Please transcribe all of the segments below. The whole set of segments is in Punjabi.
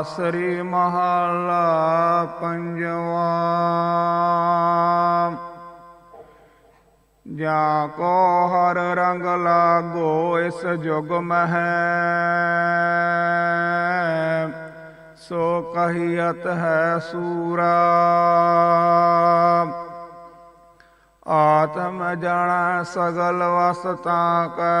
ਤਨਾਸਰੀ ਮਹਲਾ ਪੰਜਵਾ। ਜਾ ਕੋ ਹਰ ਰੰਗ ਲਾਗੋ ਇਸ ਜੁਗ ਮਹਿ, ਸੋ ਕਹੀਅਤ ਹੈ ਸੂਰਾ। ਆਤਮ ਜਾਣਾ ਸਗਲ ਵਸਤਾਂ ਕੈ।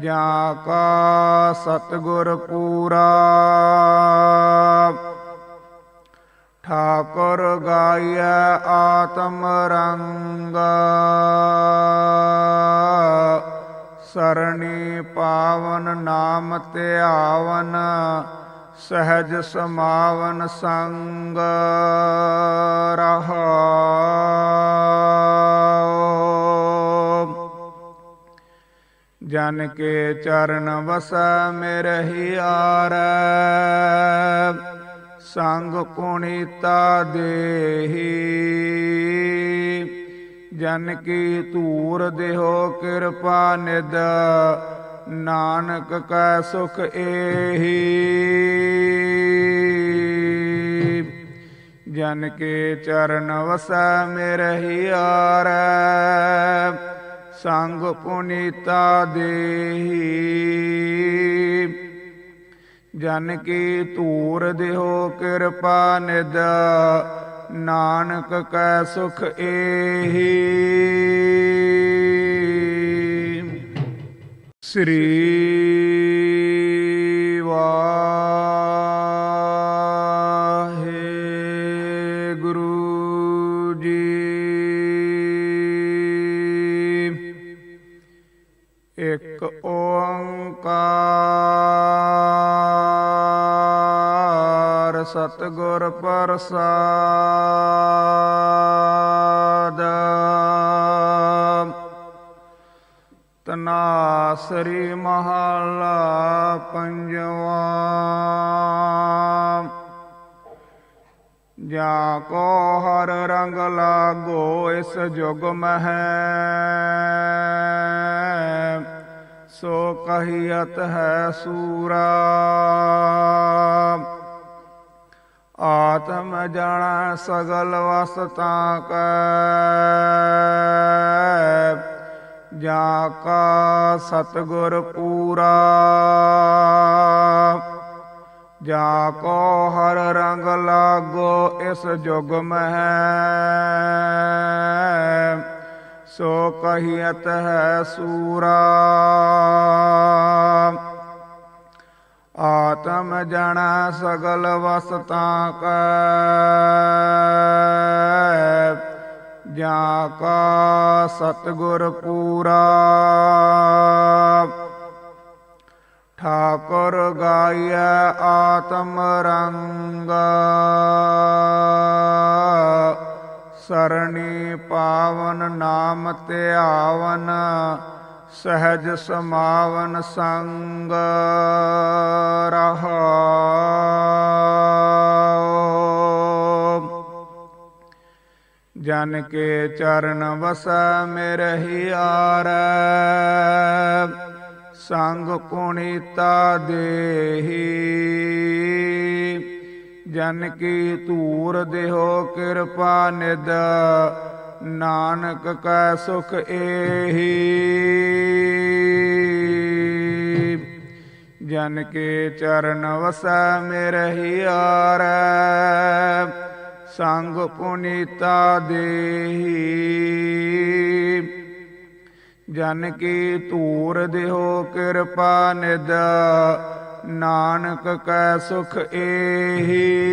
ਜਾ ਕਾ ਸਤਗੁਰ ਪੂਰਾ। ਠਾਕੁਰ ਗਾਇਐ ਆਤਮ ਰੰਗ। ਸਰਣੀ ਪਾਵਨ ਨਾਮ ਧਿਆਵਨ, ਸਹਿਜ ਸਮਾਵਨ ਸੰਗ। ਰਹਾਉ ਜਨ ਕੇ ਚਰਨ ਵਸੈ ਮੇਰਹਿ ਆਰੈ। ਸੰਗ ਪੁਨੀਤਾ ਦੇਹੀ। ਜਨ ਕੀ ਧੂਰ ਦੇਹੋ ਕਿਰਪਾ ਨਿਦ ਨਾਨਕ ਕੈ ਸੁਖ ਏਹੀ। ਜਨ ਕੇ ਚਰਨ ਵਸੈ ਮੇਰਹਿ ਆਰੈ। ਸੰਗ ਪੁਨੀਤਾ ਦੇਹੀ। ਜਨ ਕੀ ਧੂਰ ਦਿਓ ਕਿਰਪਾ ਨਿਦ ਨਾਨਕ ਕੈ ਸੁਖ ਏਹੀ। ਸ੍ਰੀ ਇੱਕ ਓੰਕਾਰ ਸਤਿਗੁਰ ਪ੍ਰਸਾਦ। ਤਨਾਸਰੀ ਮਹਲਾ ਪੰਜਵਾ। ਜਾ ਕੋ ਹਰ ਰੰਗ ਲਾਗੋ ਇਸ ਜੁਗ ਮਹਿ। ਸੋ ਕਹੀਅਤ ਹੈ ਸੂਰਾ। ਆਤਮ ਜਾਣਾ ਸਗਲ ਵਸਤਾਂ ਕੈ, ਜਾ ਕਾ ਸਤਗੁਰ ਪੂਰਾ। ਜਾ ਕੋ ਹਰ ਰੰਗ ਲਾਗੋ ਇਸ ਜੁਗ ਮਹਿ। ਸੋ ਕਹੀਅਤ ਹੈ ਸੂਰਾ। ਆਤਮ ਜਣਾ ਸਗਲ ਵਸਤਾਂ ਕੈ, ਜਾ ਕਾ ਸਤਗੁਰ ਪੂਰਾ। ਠਾਕੁਰ ਗਾਇਐ ਆਤਮ ਰੰਗ। ਸਰਣੀ ਪਾਵਨ ਨਾਮ ਧਿਆਵਨ, ਸਹਿਜ ਸਮਾਵਨ ਸੰਗ ਰਹਾਉ। ਜਨ ਕੇ ਚਰਨ ਵਸੈ ਮੇਰਹਿ ਆਰੈ, ਸੰਗ ਪੁਨੀਤਾ ਦੇਹੀ। ਜਨ ਕੀ ਧੂਰ ਦੇਹੋ ਕਿਰਪਾ ਨਿਦ ਨਾਨਕ ਕੈ ਸੁਖ ਏਹੀ। ਜਨ ਕੇ ਚਰਨ ਵਸੈ ਮਿਰਹਿ ਆਰੈ, ਸੰਗ ਪੁਨੀਤਾ ਦੇਹੀ। ਜਨ ਕੀ ਧੂਰ ਦਿਓ ਕਿਰਪਾ ਨਿਦ ਨਾਨਕ ਕੈ ਸੁਖ ਏਹੀ।